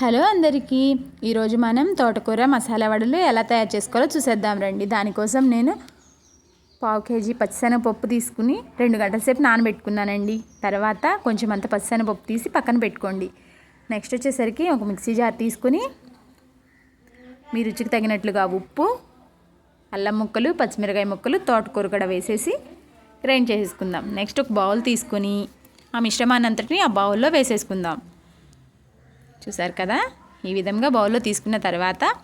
Hello అందరికీ. ఈరోజు మనం తోటకూర మసాలా వడలు ఎలా తయారు చేసుకోవాలో చూసేద్దాం రండి. దానికోసం నేను పావు కేజీ పచ్చిశనగపప్పు తీసుకుని రెండు గంటల సేపు నానబెట్టుకున్నానండి. తర్వాత కొంచెం అంత పచ్చిశనగపప్పు తీసి పక్కన పెట్టుకోండి. నెక్స్ట్ వచ్చేసరికి ఒక మిక్సీ జార్ తీసుకుని మీ రుచికి తగినట్లుగా ఉప్పు అల్లం ముక్కలు పచ్చిమిరకాయ ముక్కలు తోటకూర కూడా వేసేసి గ్రైండ్ చేసేసుకుందాం. నెక్స్ట్ ఒక బౌల్ తీసుకొని ఆ మిశ్రమాన్ని అంతటిని ఆ బౌల్లో వేసేసుకుందాం. చూసారు కదా? ఈ విధంగా బౌల్లో తీసుకున్న తర్వాత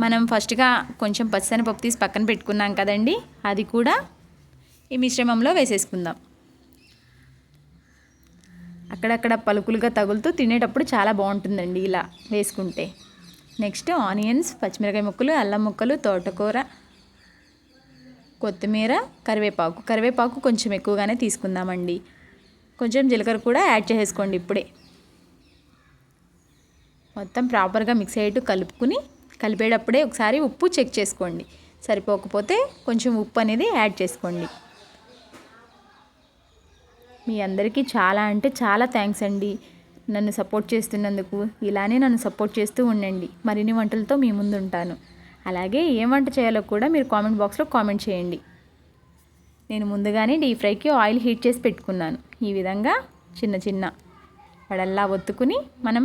మనం ఫస్ట్గా కొంచెం పచ్చిశనగపప్పు తీసి పక్కన పెట్టుకున్నాం కదండి. అది కూడా ఈ మిశ్రమంలో వేసేసుకుందాం. అక్కడక్కడ పలుకులుగా తగులుతూ తినేటప్పుడు చాలా బాగుంటుందండి ఇలా వేసుకుంటే. నెక్స్ట్ ఆనియన్స్ పచ్చిమిరకాయ ముక్కలు అల్లం ముక్కలు తోటకూర కొత్తిమీర కరివేపాకు. కరివేపాకు కొంచెం ఎక్కువగానే తీసుకుందామండి. కొంచెం జీలకర్ర కూడా యాడ్ చేసేసుకోండి ఇప్పుడే. మొత్తం ప్రాపర్గా మిక్స్ అయ్యేట్టు కలుపుకుని కలిపేటప్పుడే ఒకసారి ఉప్పు చెక్ చేసుకోండి. సరిపోకపోతే కొంచెం ఉప్పు అనేది యాడ్ చేసుకోండి. మీ అందరికీ చాలా అంటే చాలా థ్యాంక్స్ అండి. నన్ను సపోర్ట్ చేస్తున్నందుకు ఇలానే నన్ను సపోర్ట్ చేస్తూ ఉండండి. మరిన్ని వంటలతో మీ ముందు ఉంటాను అలాగే ఏం వంట చేయాలో కూడా మీరు కామెంట్ బాక్స్లో కామెంట్ చేయండి. నేను ముందుగానే డీప్ ఫ్రైకి ఆయిల్ హీట్ చేసి పెట్టుకున్నాను. ఈ విధంగా చిన్న చిన్న వడల్లా ఒత్తుకుని మనం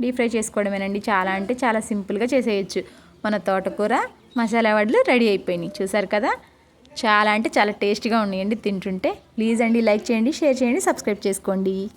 డీప్ ఫ్రై చేసుకోవడమేనండి. చాలా అంటే చాలా సింపుల్గా చేసేయచ్చు. మన తోటకూర మసాలా వడ్లు రెడీ అయిపోయినాయి. చూసారు కదా? చాలా అంటే చాలా టేస్టీగా ఉన్నాయండి తింటుంటే. ప్లీజ్ అండి లైక్ చేయండి షేర్ చేయండి సబ్స్క్రైబ్ చేసుకోండి.